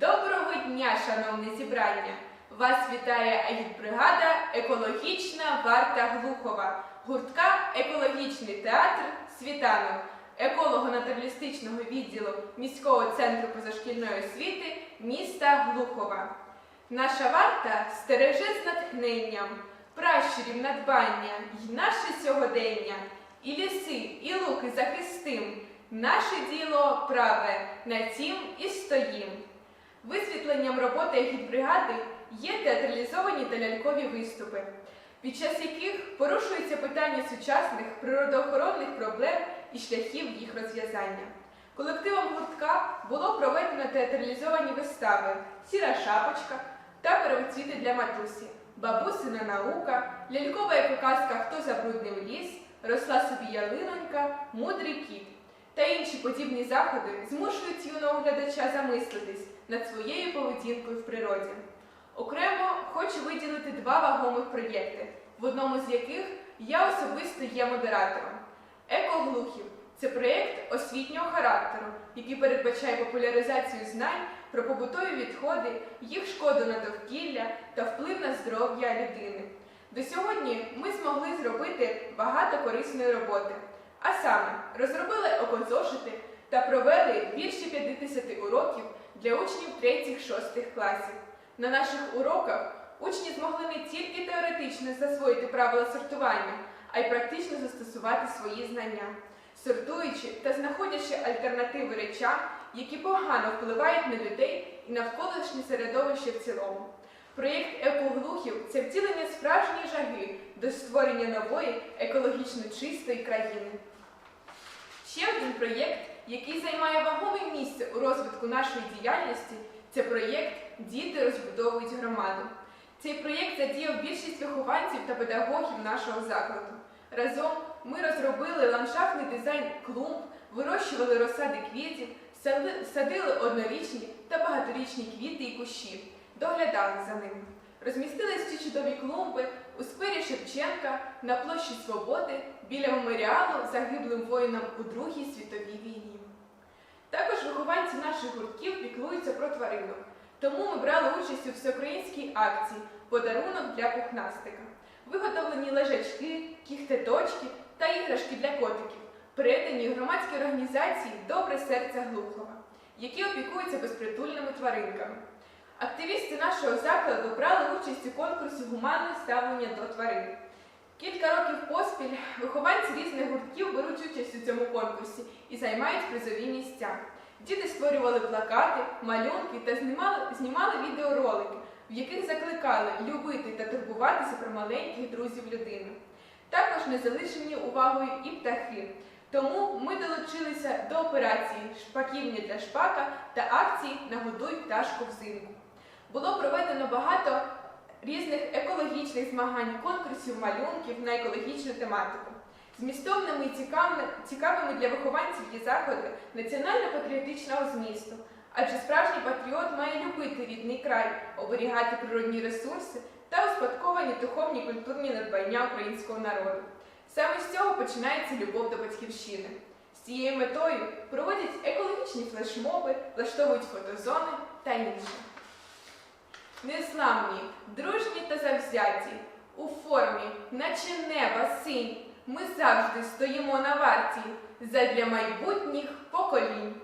Доброго дня, шановне зібрання! Вас вітає агітбригада Екологічна варта Глухова, гуртка Екологічний театр Світанок, еколого-натуралістичного відділу міського центру позашкільної освіти міста Глухова. Наша варта стереже з натхненням, пращурів надбання й наше сьогодення, і ліси, і луки захистим. Наше діло праве, на цім і стоїм. Висвітленням роботи агітбригади є театралізовані та лялькові виступи, під час яких порушується питання сучасних природоохоронних проблем і шляхів їх розв'язання. Колективом гуртка було проведено театралізовані вистави Сіра шапочка та первоцвіти для матусі, бабусина наука, лялькова екоказка Хто забруднив ліс, росла собі ялинонька, мудрий кіт та інші подібні заходи змушують юного глядача замислитись над своєю поведінкою в природі. Окремо хочу виділити два вагомих проєкти, в одному з яких я особисто є модератором. Екоглухів це проєкт освітнього характеру, який передбачає популяризацію знань про побутові відходи, їх шкоду на довкілля та вплив на здоров'я людини. До сьогодні ми змогли зробити багато корисної роботи. А саме розробили окозошити та провели більше 50 уроків для учнів 3-6 класів. На наших уроках учні змогли не тільки теоретично засвоїти правила сортування, а й практично застосувати свої знання, сортуючи та знаходячи альтернативи речам, які погано впливають на людей і навколишнє середовище в цілому. Проєкт екоглухів це втілення справжньої жаги до створення нової екологічно чистої країни. Ще один проєкт, який займає вагоме місце у розвитку нашої діяльності, це проєкт Діти розбудовують громаду. Цей проєкт задіяв більшість вихованців та педагогів нашого закладу. Разом ми розробили ландшафтний дизайн клумб, вирощували розсади квітів, садили однорічні та багаторічні квіти і кущі, доглядали за ними. Розмістились ці чудові клумби у сквері Шевченка на площі Свободи біля меморіалу загиблим воїнам у Другій світовій війні. Наших гуртків піклуються про тваринок, тому ми брали участь у всеукраїнській акції Подарунок для пухнастика. Виготовлені лежачки, кіхтеточки та іграшки для котиків, передані громадській організації Добре серце Глухова, які опікуються безпритульними тваринками. Активісти нашого закладу брали участь у конкурсі гуманне ставлення до тварин. Кілька років поспіль вихованці різних гуртків беруть участь у цьому конкурсі і займають призові місця. Діти створювали плакати, малюнки та знімали, знімали відеоролики, в яких закликали любити та турбуватися про маленьких друзів людини. Також не залишені увагою і птахи. Тому ми долучилися до операції Шпаківня для шпака та акції Нагодуй пташку взимку. Було проведено багато різних екологічних змагань, конкурсів малюнків на екологічну тематику. Змістовними і цікавими, для вихованців є заходи національно-патріотичного змісту, адже справжній патріот має любити рідний край, оберігати природні ресурси та успадковані духовні культурні надбання українського народу. Саме з цього починається любов до батьківщини. З цією метою проводять екологічні флешмоби, влаштовують фотозони та інше. Незламні, дружні та завзяті, у формі, наче неба синь, ми завжди стоїмо на варті задля майбутніх поколінь.